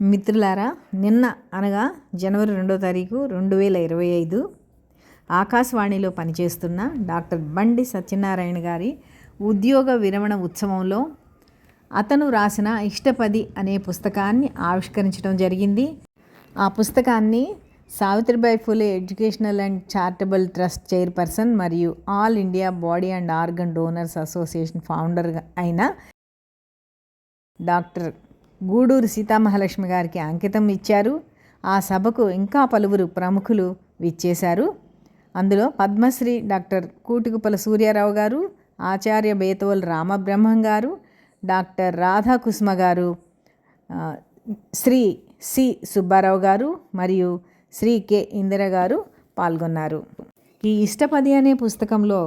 మిత్రులారా నిన్న అనగా జనవరి రెండో తారీఖు రెండు వేల ఇరవై ఐదు ఆకాశవాణిలో పనిచేస్తున్న డాక్టర్ బండి సత్యనారాయణ గారి ఉద్యోగ విరమణ ఉత్సవంలో అతను రాసిన ఇష్టపది అనే పుస్తకాన్ని ఆవిష్కరించడం జరిగింది. ఆ పుస్తకాన్ని Savitribai Phule educational and charitable trust chairperson మరియు all India body and organ donors association founder అయిన డాక్టర్ గూడూరు సీతామహాలక్ష్మి గారికి అంకితం ఇచ్చారు. ఆ సభకు ఇంకా పలువురు ప్రముఖులు విచ్చేశారు. అందులో పద్మశ్రీ డాక్టర్ కూటికుపల సూర్యారావు గారు ఆచార్య బేతవల్ రామబ్రహ్మం గారు డాక్టర్ రాధాకుసుమ గారు శ్రీ సి సుబ్బారావు గారు మరియు శ్రీ కె ఇందిర గారు పాల్గొన్నారు. ఈ ఇష్టపది అనే పుస్తకంలో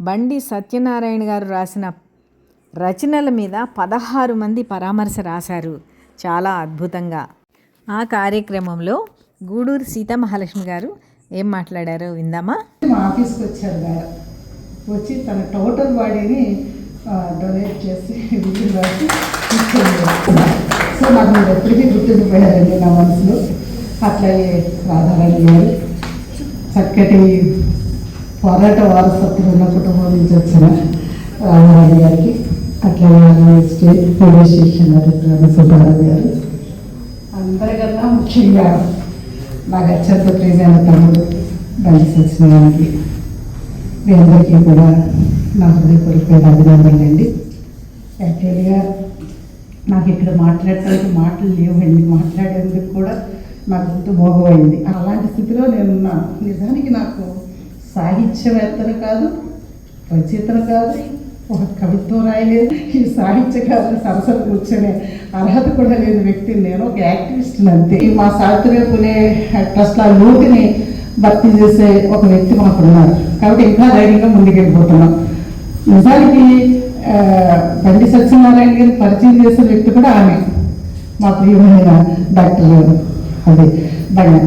బండి సత్యనారాయణ గారు రాసిన రచనల మీద పదహారు మంది పరామర్శ రాశారు. చాలా అద్భుతంగా. ఆ కార్యక్రమంలో గూడూరు సీతామహాలక్ష్మి గారు ఏం మాట్లాడారో విందామా? మా ఆఫీస్కి వచ్చారు మేడం. వచ్చి తన టోటల్ బాడీని డొనేట్ చేసి రాసి సో నాకు మీరు ఎప్పటికీ గుర్తుండిపోయారండి నా మనసులో. అట్లాగే రాధారాణి గారు చక్కటి పోరాట వారసత్వం ఉన్న కుటుంబం నుంచి వచ్చిన రాధారాణి గారికి. అట్లాగే స్టేట్ పోలీస్ స్టేషన్ అధికారి సుబ్బారావు గారు. అందరికన్నా ముఖ్యంగా నాకు అత్యంత ప్రియమైన తమ్ముడు బండి సత్యనారాయణకి. మీ అందరికీ కూడా నా హృదయపూర్వకమైన అభినందనలండి. యాక్చువల్గా నాకు ఇక్కడ మాట్లాడటానికి మాటలు లేవండి. మాట్లాడేందుకు కూడా నాకు గుర్తు భోగమైంది అలాంటి స్థితిలో నేను నిజానికి నాకు సాహిత్యవేత్తలు కాదు రచయితలు కాదు ఒక కవిత్వం రాయలేదు. ఈ సాహిత్యకారులు సరసలు కూర్చొనే అర్హత కూడా లేని వ్యక్తిని నేను ఒక యాక్టివిస్ట్ అంతే. మా సావిత్రి పులే ట్రస్ట్ ఆ భర్తీ చేసే ఒక వ్యక్తి మాకు ఉన్నారు కాబట్టి ఇంకా ధైర్యంగా ముందుకెళ్ళిపోతున్నాం. నిజానికి బండి సత్యనారాయణ గారి పరిచయం చేసే వ్యక్తి కూడా ఆమె మా ప్రియమైన డాక్టర్ గారు. అదే బండి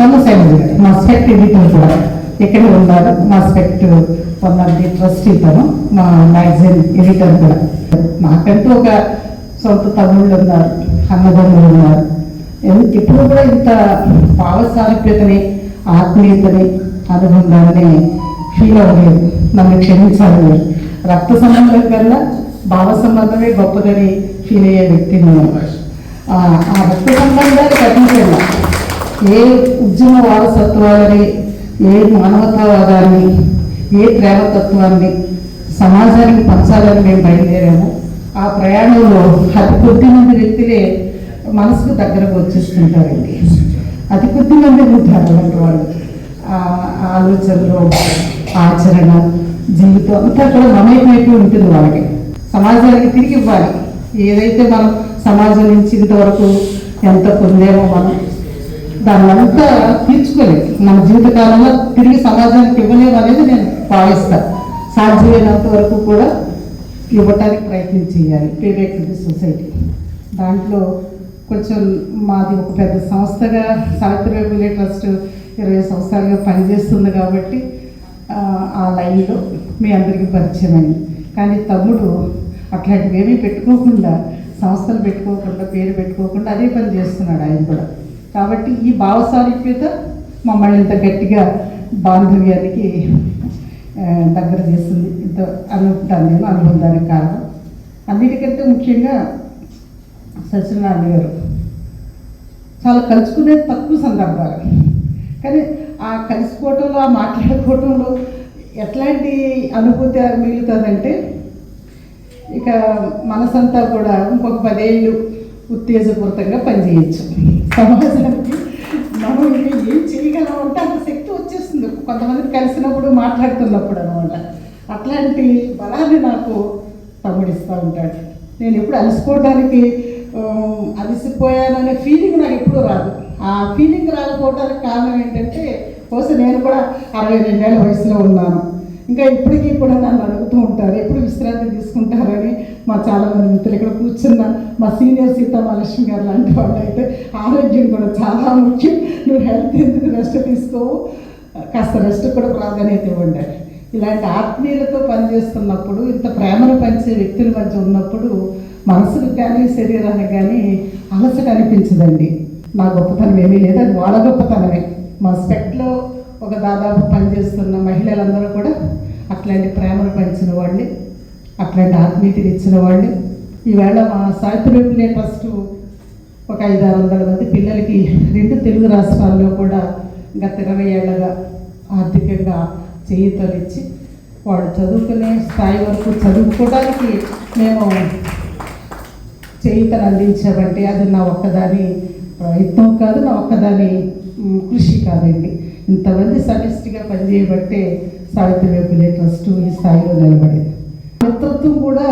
సమస్య మా స్పెక్ట్ ఎడిటర్ కూడా. ఇక్కడే ఉన్నారు మా స్పెక్ట్ వన్ ఆఫ్ ది ట్రస్ట్ ఇతను మా మ్యాగజైన్ ఎడిటర్ కూడా. మాకంటూ ఒక సొంత తమ్ముళ్ళు ఉన్నారు అన్నదమ్ములు ఉన్నారు. ఎందుకు ఇప్పుడు కూడా ఇంత భావసారూప్యతని ఆత్మీయతని అనుబంధాన్ని ఫీల్ అవ్వలేదు నన్ను క్షమించాలి మీరు రక్త సంబంధం కన్నా భావ సంబంధమే గొప్పదని ఫీల్ అయ్యే వ్యక్తి నేను. ఆ రక్త సంబంధాన్ని కట్టించండి ఏ ఉద్యమ వారసత్వాలని ఏ మానవతావాదాన్ని ఏ ప్రేమతత్వాన్ని సమాజానికి పంచాలని మేము బయలుదేరాము. ఆ ప్రయాణంలో అతి కొద్ది మంది వ్యక్తులే మనసుకు దగ్గరకు వచ్చేస్తుంటారండి. అతి కొద్ది మంది ఉంటారు అలాంటి వాళ్ళు ఆలోచనలు ఆచరణ జీవితం అంతా కూడా మమేకమైపోయి ఉంటుంది వాళ్ళకి. సమాజానికి తిరిగి ఇవ్వాలి. ఏదైతే మనం సమాజం నుంచి ఇంతవరకు ఎంత పొందేమో మనం దాన్నంతా తీర్చుకోలేదు. మన జీవితకాలంలో తిరిగి సమాజానికి ఇవ్వలేము అనేది నేను భావిస్తాను సాధ్యమైనంత వరకు కూడా ఇవ్వటానికి ప్రయత్నం చేయాలి. Pay back society. దాంట్లో కొంచెం మాది ఒక పెద్ద సంస్థగా సావిత్రిబాయి పులే ట్రస్ట్ ఇరవై సంవత్సరాలుగా పనిచేస్తుంది కాబట్టి ఆ, లైన్లో మీ అందరికీ పరిచయం అయింది. కానీ తమ్ముడు అట్లాంటివి ఏమీ పెట్టుకోకుండా సంస్థలు పెట్టుకోకుండా పేరు పెట్టుకోకుండా అదే పని చేస్తున్నాడు ఆయన కూడా. కాబట్టి ఈ భావ సారూప్యత మమ్మల్ని ఇంత గట్టిగా బాంధవ్యానికి దగ్గర చేస్తుంది. ఇంత అనుకుంటాను నేను అనుబంధానికి కారణం. అన్నిటికంటే ముఖ్యంగా సత్యనారాయణ గారు చాలా కలుసుకునేది తక్కువ సందర్భాలు. కానీ ఆ కలిసిపోవటంలో ఆ మాట్లాడుకోవటంలో ఎట్లాంటి అనుభూతి మిగులుతుందంటే ఇక మనసంతా కూడా ఇంకొక పదేళ్ళు ఉత్తేజపూరితంగా పనిచేయచ్చు. సమాజానికి మనం ఇంకా ఏం చేయగలం అంటే అంత శక్తి వచ్చేస్తుంది. కొంతమంది కలిసినప్పుడు మాట్లాడుతున్నప్పుడు అనమాట అట్లాంటి బలాన్ని నాకు తమ్ముడిస్తూ ఉంటాడు. నేను ఎప్పుడు అలసిపోవడానికి అలసిపోయాననే ఫీలింగ్ నాకు ఎప్పుడూ రాదు. ఆ ఫీలింగ్ రాకపోవడానికి కారణం ఏంటంటే బహుశా నేను కూడా అరవై రెండేళ్ళ వయసులో ఉన్నాను. ఇంకా ఇప్పటికీ కూడా నన్ను అడుగుతూ ఉంటారు ఎప్పుడు విశ్రాంతి తీసుకుంటారని. మా చాలా మంది మిత్రులు ఇక్కడ కూర్చున్న మా సీనియర్ సీతామహాలక్ష్మి గారు లాంటి వాళ్ళు అయితే ఆరోగ్యం కూడా చాలా ముఖ్యం. నువ్వు హెల్త్ ఎందుకు రెస్ట్ తీసుకోవు? కాస్త రెస్ట్ కూడా ప్రాధాన్యత ఇవ్వండి. ఇలాంటి ఆత్మీయులతో పనిచేస్తున్నప్పుడు ఇంత ప్రేమను పంచే వ్యక్తుల మధ్య ఉన్నప్పుడు మనసుకు కానీ శరీరానికి కానీ అలసట అనిపించదండి. నా గొప్పతనం ఏమీ లేదు అది వాళ్ళ గొప్పతనమే. మా స్పెక్ట్లో ఒక దాదాపు పనిచేస్తున్న మహిళలందరూ కూడా అట్లాంటి ప్రేమను పంచిన వాళ్ళు. అట్లాంటి ఆత్మీయతలు ఇచ్చిన వాళ్ళు. ఈవేళ మా సావిత్రి ట్రస్ట్ ఒక ఐదు ఆరు వందల మంది పిల్లలకి రెండు తెలుగు రాష్ట్రాల్లో కూడా గత ఇరవై ఏళ్ళగా ఆర్థికంగా ఇచ్చి వాళ్ళు చదువుకునే స్థాయి వరకు చదువుకోవడానికి మేము చేయితలు అందించామంటే అది నా ఒక్కదాని ప్రయత్నం కాదు నా ఒక్కదాని కృషి కాదండి. ఇంతమంది సమిష్టిగా పనిచేయబట్టే సావిత్రి పులే ట్రస్ట్ ఈ స్థాయిలో నిలబడింది మిత్రత్వం కూడా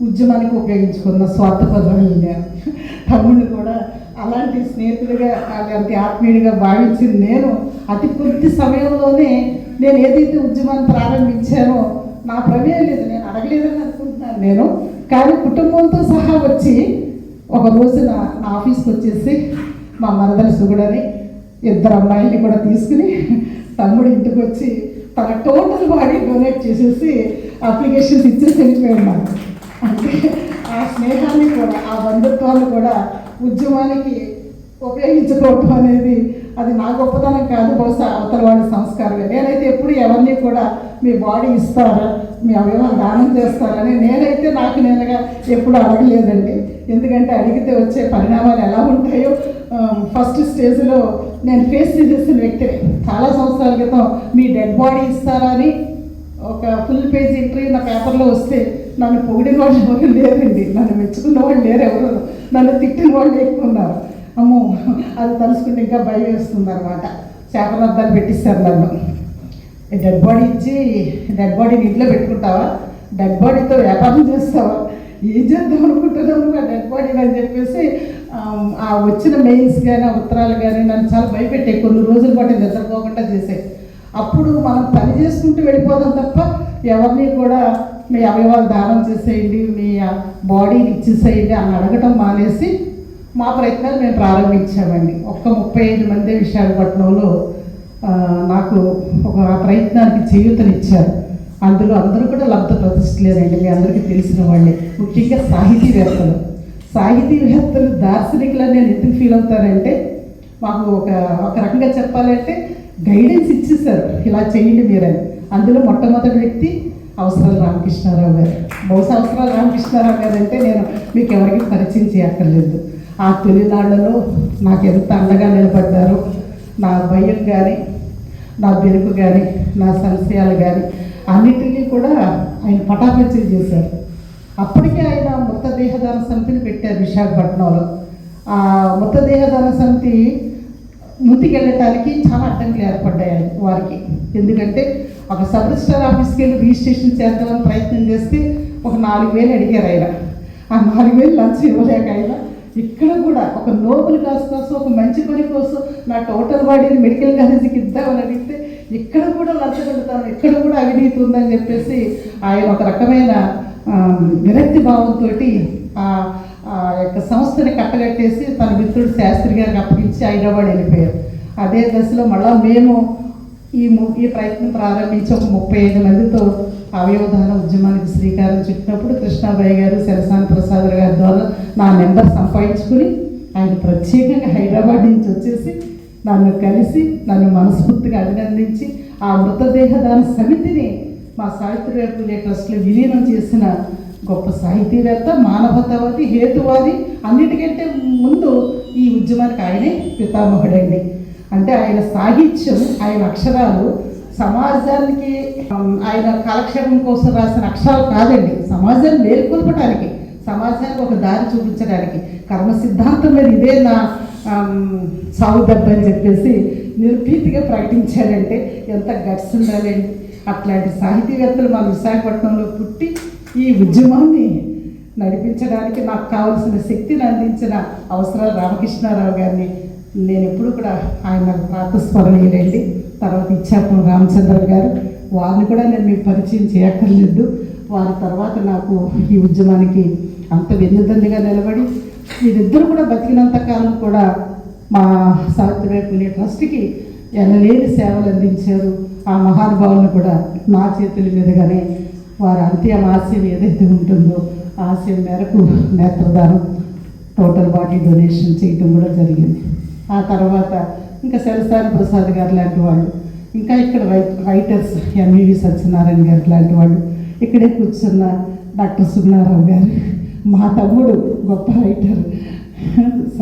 ఉద్యమానికి ఉపయోగించుకున్న స్వార్థపరమైన తమ్ముడు తమ్ముడిని కూడా అలాంటి స్నేహితుడిగా అలాంటి ఆత్మీయుడిగా భావించింది నేను అతి కొద్ది సమయంలోనే నేను ఏదైతే ఉద్యమాన్ని ప్రారంభించానో నా ప్రమేయం లేదు నేను అడగలేదని అనుకుంటున్నాను నేను. కానీ కుటుంబంతో సహా వచ్చి ఒక రోజు నా నా ఆఫీస్కి వచ్చేసి మా మరదల సుగుడని ఇద్దరు అమ్మాయిల్ని కూడా తీసుకుని తమ్ముడు ఇంటికి వచ్చి తన టోటల్ బాడీ డొనేట్ చేసేసి అప్లికేషన్స్ ఇచ్చేసి వెళ్ళిపోయాడు నాకు అంటే ఆ స్నేహాన్ని కూడా ఆ బంధుత్వాలు కూడా ఉద్యమానికి ఉపయోగించుకోవటం అనేది అది నా గొప్పతనం కాదు బహుశా అవతల వాళ్ళ సంస్కారమే. నేనైతే ఎప్పుడు ఎవరిని కూడా మీ బాడీ ఇస్తారా మీ అవయవాలు దానం చేస్తారని నేనైతే నాకు నేనుగా ఎప్పుడు అడగలేదండి. ఎందుకంటే అడిగితే వచ్చే పరిణామాలు ఎలా ఉంటాయో ఫస్ట్ స్టేజ్లో నేను ఫేస్ చేసిన వ్యక్తిని. చాలా సంవత్సరాల క్రితం మీ డెడ్ బాడీ ఇస్తారా అని ఒక ఫుల్ పేజ్ ఇంటర్వ్యూ నా పేపర్లో వస్తే నన్ను పొగిడిన వాళ్ళు ఎవరు లేరండి. నన్ను మెచ్చుకున్న వాళ్ళు లేరు ఎవరు. నన్ను తిట్టిన వాళ్ళు ఎక్కువన్నారు అమ్మో అది తలుసుకుంటే ఇంకా భయం వేస్తుంది అనమాట చేపలద్దాలు పెట్టిస్తారు నన్ను. డెడ్ బాడీ ఇచ్చి డెడ్ బాడీని ఇంట్లో పెట్టుకుంటావా? డెడ్ బాడీతో వ్యాపారం చేస్తావా? ఏం చేద్దాం అనుకుంటున్నాము ఆ డెడ్ బాడీని అని చెప్పేసి ఆ, వచ్చిన మెయిల్స్ కానీ ఆ ఉత్తరాలు కానీ నన్ను చాలా భయపెట్టే. కొన్ని రోజుల పాటు నిద్రపోకుండా చేసాయి అప్పుడు మనం పని చేసుకుంటూ వెళ్ళిపోదాం తప్ప ఎవరిని కూడా మీ అవయవాలు దానం చేసేయండి మీ బాడీని ఇచ్చేసేయండి అని అడగటం మానేసి మా ప్రయత్నాలు మేము ప్రారంభించామండి. ఒక్క ముప్పై ఐదు మంది విశాఖపట్నంలో నాకు ఒక ప్రయత్నానికి చేయూతనిచ్చారు. అందులో అందరూ కూడా లబ్ధ ప్రతిష్టలేదండి మీ అందరికీ తెలిసిన వాళ్ళే. ముఖ్యంగా సాహితీవేత్తలు. సాహితీవేత్తలు దార్శనికులని నేను ఎందుకు ఫీల్ అవుతారంటే మాకు ఒక ఒక రకంగా చెప్పాలంటే గైడెన్స్ ఇచ్చేసారు ఇలా చేయండి మీరని. అందులో మొట్టమొదటి వ్యక్తి అవసరాలు రామకృష్ణారావు గారు. బహుశా అవసరాలు రామకృష్ణారావు గారు అంటే నేను మీకు ఎవరికి పరిచయం చేయక్కర్లేదు. ఆ తొలినాళ్ళలో నాకు ఎంత అండగా నిలబడ్డారో నా భయం కానీ నా బెరుకు కానీ నా సంశయాలు కానీ అన్నిటినీ కూడా ఆయన పటాపంచలు చేశారు. అప్పటికే ఆయన మృతదేహదాన సమితిని పెట్టారు విశాఖపట్నంలో. ఆ మృతదేహదాన సమితి ముందుకెళ్ళటానికి చాలా అడ్డంకులు ఏర్పడ్డాయి వారికి. ఎందుకంటే ఒక సబ్ రిజిస్టర్ ఆఫీస్కి వెళ్ళి రిజిస్ట్రేషన్ చేద్దామని ప్రయత్నం చేస్తే ఒక నాలుగు వేలు అడిగారు ఆయన. ఆ నాలుగు వేలు లంచ్ ఇవ్వలేక ఆయన ఇక్కడ కూడా ఒక నోబుల్ కాస్ కోసం ఒక మంచి పని కోసం నా టోటల్ బాడీని మెడికల్ కాలేజీకి ఇద్దామని అడిగితే ఇక్కడ కూడా లంచ పెడతాను ఇక్కడ కూడా అవినీతి ఉందని చెప్పేసి ఆయన ఒక రకమైన విరక్తి భావంతో ఆ యొక్క సంస్థని కట్టగట్టేసి తన మిత్రుడు శాస్త్రి గారికి అప్పగించి హైదరాబాద్ వెళ్ళిపోయారు. అదే దశలో మళ్ళీ మేము ఈ ము- ఈ ప్రయత్నం ప్రారంభించి ఒక ముప్పై ఐదు మందితో అవయవదాన ఉద్యమానికి శ్రీకారం చుట్టినప్పుడు కృష్ణాబాయి గారు శరసాని ప్రసాద్ గారి ద్వారా నా నెంబర్ సంపాదించుకుని ఆయన ప్రత్యేకంగా హైదరాబాద్ నుంచి వచ్చేసి నన్ను కలిసి నన్ను మనస్ఫూర్తిగా అభినందించి ఆ మృతదేహదాన సమితిని మా సావిత్రి గారి ట్రస్ట్లో విలీనం చేసిన గొప్ప సాహితీవేత్త మానవతావాది హేతువాది అన్నిటికంటే ముందు ఈ ఉద్యమానికి ఆయనే పితామహుడండి. అంటే ఆయన సాహిత్యం ఆయన అక్షరాలు సమాజానికి ఆయన కాలక్షేపం కోసం రాసిన అక్షరాలు కాదండి. సమాజాన్ని మేల్కొల్పడానికి సమాజానికి ఒక దారి చూపించడానికి. కర్మ సిద్ధాంతం మీద ఇదే నా ఆమ్, అని చెప్పేసి నిర్భీతిగా ప్రకటించాడంటే ఎంత గట్స్ ఉండాలండి. అట్లాంటి సాహితీవేత్తలు మన విశాఖపట్నంలో పుట్టి ఈ ఉద్యమాన్ని నడిపించడానికి నాకు కావలసిన శక్తిని అందించిన అవసరాలు రామకృష్ణారావు గారిని నేను ఎప్పుడు కూడా ఆయన నాకు ప్రాతస్మరణీయులండి తర్వాత ఇచ్చాపురం రామచంద్ర గారు వారిని కూడా నేను మీకు పరిచయం చేయక్కర్లేదు. వారి తర్వాత నాకు ఈ ఉద్యమానికి అంత వెన్నుదండిగా నిలబడి వీరిద్దరు కూడా బతికినంత కాలం కూడా మా సావిత్రిబాయి పుణ్య ట్రస్ట్కి ఎనలేని సేవలు అందించారు. ఆ మహానుభావులను కూడా నా చేతుల మీదుగానే వారు అంత్యం ఆశయం ఏదైతే ఉంటుందో ఆశయం మేరకు నేత్రదానం టోటల్ బాడీ డొనేషన్ చేయటం కూడా జరిగింది. ఆ తర్వాత ఇంకా సెలసాని ప్రసాద్ గారు లాంటి వాళ్ళు ఇంకా ఇక్కడ రై- రైటర్స్ ఎంఈవి సత్యనారాయణ గారు లాంటి వాళ్ళు ఇక్కడే కూర్చున్న డాక్టర్ సుబ్బారావు గారు మా తమ్ముడు గొప్ప రైటర్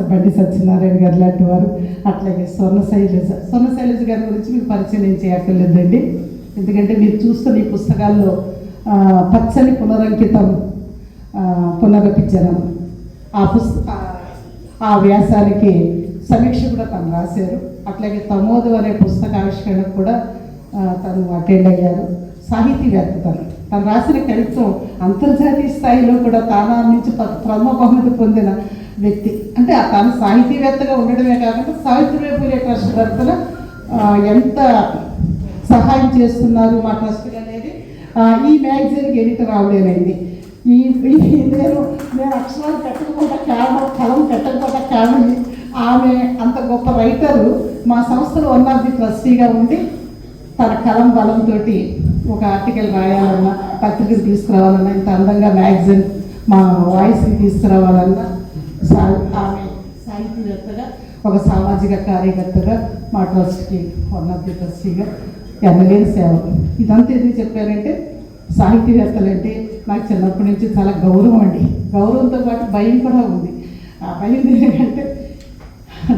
బండి సత్యనారాయణ గారు లాంటి వారు అట్లాగే స్వర్ణ శైలజ స్వర్ణ శైలజ గారి గురించి మీకు పరిచయం నేను చేయక్కర్లేదండి. ఎందుకంటే మీరు చూస్తున్న ఈ పుస్తకాల్లో పచ్చని పునరంకితం పునరపించడం ఆ పుస్తక ఆ- వ్యాసానికి సమీక్ష కూడా తను రాశారు. అట్లాగే తమోదు అనే పుస్తక ఆవిష్కరణకు కూడా తను అటెండ్ అయ్యారు. సాహితీవేత్త తను తను రాసిన కవిత్వం అంతర్జాతీయ స్థాయిలో కూడా తానా నుంచి ప్రథమ బహుమతి పొందిన వ్యక్తి. అంటే తాను సాహితీవేత్తగా ఉండడమే కాకుండా సావిత్రిబాయి పూలే ట్రస్ట్ తరఫున ఎంత సహాయం చేస్తున్నారు మా ట్రస్ట్ ఈ మ్యాగజైన్కి ఎడిటర్ ఆవిడేనండి ఈ నేను నేను అక్షరాలు పెట్టకపోతే కారణం కలం పెట్టకపోతే కారణం ఆమె అంత గొప్ప రైటరు మా సంస్థలో వన్ ఆఫ్ ది ట్రస్టీగా ఉండి తన కలం బలంతో ఒక ఆర్టికల్ రాయాలన్నా పత్రికలు తీసుకురావాలన్నా ఇంత అందంగా మ్యాగజైన్ మా వాయిస్ని తీసుకురావాలన్నా సా- ఆమె సాహితీవేత్తగా ఒక సామాజిక కార్యకర్తగా మా ట్రస్ట్కి వన్ ఆఫ్ ది ట్రస్టీగా ఎన్నలేని సేవ. ఇదంతా ఎందుకు చెప్పారంటే సాహితీవేత్తలంటే నాకు చిన్నప్పటి నుంచి చాలా గౌరవం అండి. గౌరవంతో పాటు భయం కూడా ఉంది. ఆ భయం ఏంటంటే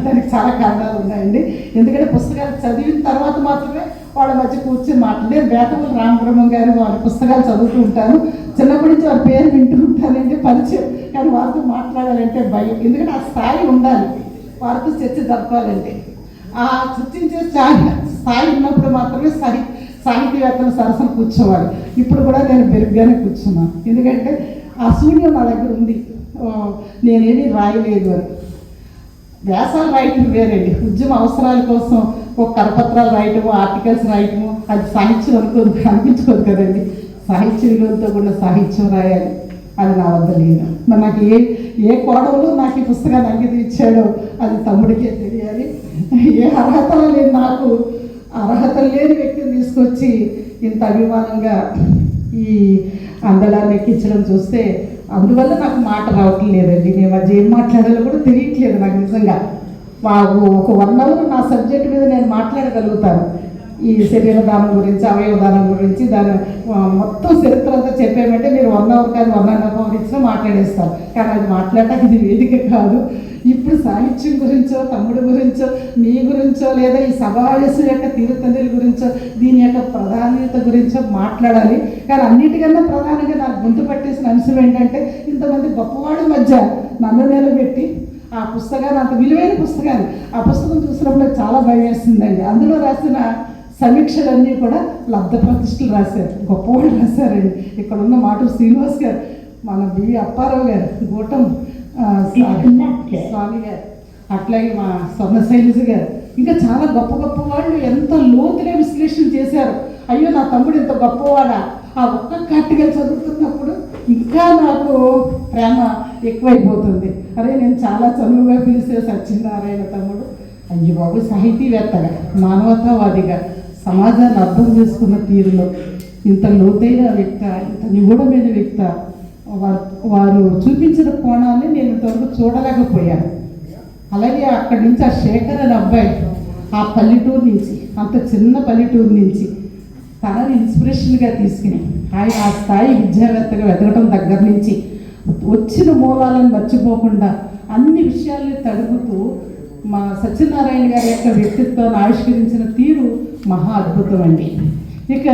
దానికి చాలా కారణాలు ఉన్నాయండి. ఎందుకంటే పుస్తకాలు చదివిన తర్వాత మాత్రమే వాళ్ళ మధ్య కూర్చొని మాట్లాడే నేను రామబ్రహ్మం గారు వారి పుస్తకాలు చదువుతూ ఉంటాను. చిన్నప్పటి నుంచి వారి పేరు వింటూ ఉంటారండి పరిచయం కానీ వారితో మాట్లాడాలంటే భయం. ఎందుకంటే ఆ స్థాయి ఉండాలి. వారితో చర్చ జరపాలంటే. ఆ చర్చించే స్థాయి స్థాయి ఉన్నప్పుడు మాత్రమే సరి సాహితీవేత్తలు సరసన కూర్చోవాలి. ఇప్పుడు కూడా నేను బెరుగ్గానే కూర్చున్నాను ఎందుకంటే ఆ శూన్యం నా దగ్గర ఉంది. నేనేమి నేనేమీ రాయలేదు అని. వ్యాసాలు రాయటం వేరండి. ఉద్యమ అవసరాల కోసం ఒక కరపత్రాలు రాయటము ఆర్టికల్స్ రాయటము అది సాహిత్యం అనుకోదు అనిపించుకోదు కదండి. సాహిత్య విలువలతో కూడా సాహిత్యం రాయాలి. అది నా వద్ద లేదు. మరి నాకు ఏ ఏ కోడవలో నాకు ఈ పుస్తకాన్ని అంకితం ఇచ్చాడో అది తమ్ముడికే తెలియాలి. ఏ అర్హత లేదు నాకు అర్హత లేని వ్యక్తిని తీసుకొచ్చి ఇంత అభిమానంగా ఈ అందడాన్ని ఎక్కించడం చూస్తే అందువల్ల నాకు మాట రావటం లేదండి. నేను మధ్య ఏం మాట్లాడాలో కూడా తెలియట్లేదు నాకు నిజంగా. మాకు ఒక వన్ అవర్ నా సబ్జెక్ట్ మీద నేను మాట్లాడగలుగుతాను. ఈ శరీర దానం గురించి అవయవ దానం గురించి దాని మొత్తం చరిత్ర అంతా చెప్పామంటే మీరు వన్ అవర్ కాదు వన్ అండ్ హాఫ్ అవర్ ఇచ్చినా మాట్లాడేస్తారు కానీ అది మాట్లాడటానికి ఇది వేదిక కాదు. ఇప్పుడు సాహిత్యం గురించో తమ్ముడు గురించో మీ గురించో లేదా ఈ సమావేశం యొక్క తీరుతండ్రుల గురించో దీని యొక్క ప్రాధాన్యత గురించో మాట్లాడాలి. కానీ అన్నిటికన్నా ప్రధానంగా నాకు గుంతు పట్టేసిన అంశం ఏంటంటే ఇంతమంది గొప్పవాడి మధ్య నన్ను నిలబెట్టి ఆ పుస్తకాన్ని అంత విలువైన పుస్తకాన్ని ఆ పుస్తకం చూసినప్పుడు చాలా భయం వేస్తుందండి అందులో రాసిన సమీక్షలన్నీ కూడా లబ్ధ ప్రతిష్టలు రాశారు. గొప్పవాళ్ళు రాశారండి. ఇక్కడ ఉన్న మాట శ్రీనివాస్ గారు మన బివి అప్పారావు గారు గోటం స్వామి గారు. అట్లాగే మా స్వర్ణ శైలజ గారు. ఇంకా చాలా గొప్ప గొప్ప వాళ్ళు ఎంత లోతుగా విశ్లేషణ చేశారు. అయ్యో నా తమ్ముడు ఇంత గొప్పవాడా? ఆ ఒక్క కట్టుగా చదువుతున్నప్పుడు ఇంకా నాకు ప్రేమ ఎక్కువైపోతుంది. అరే నేను చాలా చనువుగా పిలిచే సత్యనారాయణ తమ్ముడు. అయ్యి బాబు సాహితీవేత్తగా మానవతావాదిగా. సమాజాన్ని అర్థం చేసుకున్న తీరులో ఇంత లోతైన వ్యక్త ఇంత నిగూఢమైన వ్యక్త వారు వారు చూపించిన కోణాన్ని నేను ఇంతవరకు చూడలేకపోయాను. అలాగే అక్కడి నుంచి ఆ శేఖర్ అనే అబ్బాయి ఆ పల్లెటూరు నుంచి అంత చిన్న పల్లెటూరు నుంచి తనని ఇన్స్పిరేషన్గా తీసుకుని ఆయన ఆ స్థాయి విద్యావేత్తగా వెతకడం దగ్గర నుంచి వచ్చిన మూలాలను మర్చిపోకుండా అన్ని విషయాల్ని తడుగుతూ మా సత్యనారాయణ గారి యొక్క వ్యక్తిత్వాన్ని ఆవిష్కరించిన తీరు మహా అద్భుతం అండి. ఇక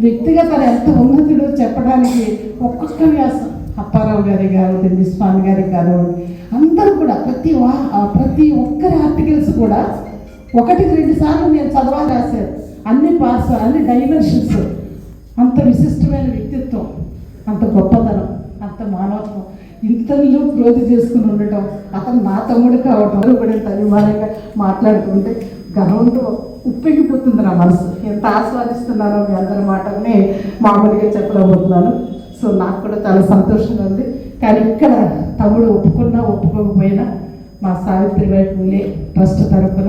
వ్యక్తిగత ఎంత ఉన్నతుడు చెప్పడానికి ఒక్కొక్క వ్యాసం. అప్పారావు గారి కానివ్వండి స్వామి గారి కానివ్వండి అందరూ కూడా ప్రతి వా ప్రతి ఒక్కరి ఆర్టికల్స్ కూడా ఒకటికి రెండు సార్లు నేను చదవా రాశారు. అన్ని పాస్ అన్ని డైమెన్షన్స్. అంత విశిష్టమైన వ్యక్తిత్వం అంత గొప్పతనం అంత మానవత్వం. ఇంతలో క్రోధి చేసుకుని ఉండటం అతను నా తమ్ముడు కావటం కూడా ఇంత అభిమానంగా మాట్లాడుతుంటే గర్వంతో ఉప్పెగిపోతుంది నా మనసు. ఎంత ఆస్వాదిస్తున్నానో మీ అందరి మాటల్ని మామూలుగా చెప్పలేకపోతున్నాను. సో నాకు కూడా చాలా సంతోషంగా ఉంది. కానీ ఇక్కడ తమ్ముడు ఒప్పుకున్నా ఒప్పుకోకపోయినా మా సావిత్రిబాయి పూలే ట్రస్ట్ తరఫున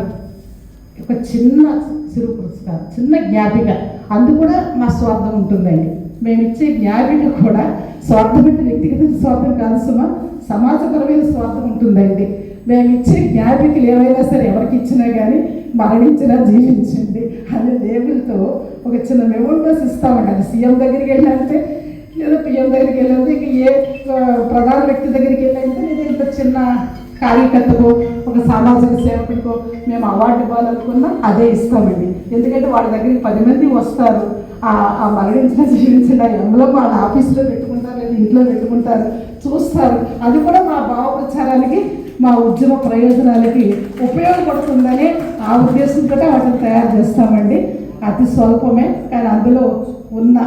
ఒక చిన్న చిరు పురస్కారం చిన్న జ్ఞాపిక. అందు కూడా మా స్వార్థం ఉంటుందండి. మేము ఇచ్చే గ్యారెంటీ కూడా స్వార్థమైన వ్యక్తిగత స్వార్థం కాదు సుమా. సమాజపరమైన స్వార్థం ఉంటుందండి. మేము ఇచ్చే జ్ఞాపికలు ఏవైనా సరే ఎవరికి ఇచ్చినా కానీ మరణించినా జీవించండి. అనే లేబుల్తో ఒక చిన్న మెమోటోస్ ఇస్తామండి. అది సీఎం దగ్గరికి వెళ్ళాలంటే లేదా పిఎం దగ్గరికి వెళ్ళాలంటే ఇక ఏ ప్రధాన వ్యక్తి దగ్గరికి వెళ్ళాలంటే లేదా ఇంత చిన్న కార్యకర్తకు ఒక సామాజిక సేవకుడికో మేము అవార్డు ఇవ్వాలనుకున్నా అదే ఇస్తామండి. ఎందుకంటే వాళ్ళ దగ్గరికి పది మంది వస్తారు. ఆ మరణించిన జీవించిన ఎంలో వాళ్ళ ఆఫీస్లో పెట్టుకుంటారు లేదా ఇంట్లో పెట్టుకుంటారు చూస్తారు. అది కూడా మా భావ ప్రచారానికి మా ఉద్యమ ప్రయోజనాలకి ఉపయోగపడుతుందని ఆ ఉద్దేశంతో వాటిని తయారు చేస్తామండి. అతి స్వల్పమే కానీ అందులో ఉన్న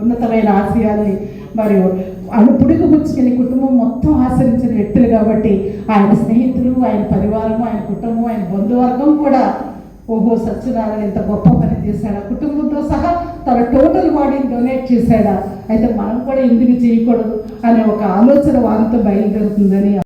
ఉన్నతమైన ఆశయాల్ని మరియు అణుపుడికి పుచ్చుకుని కుటుంబం మొత్తం ఆచరించిన వ్యక్తులు కాబట్టి ఆయన స్నేహితులు ఆయన పరివారం ఆయన కుటుంబం ఆయన బంధువర్గం కూడా ఓహో సత్యనారాయణ ఇంత గొప్ప పని చేశాడా. కుటుంబంతో సహా తన టోటల్ బాడీని డొనేట్ చేశాడా? అయితే మనం కూడా ఎందుకు చేయకూడదు అనే ఒక ఆలోచన వారితో బయలుదేరుతుందని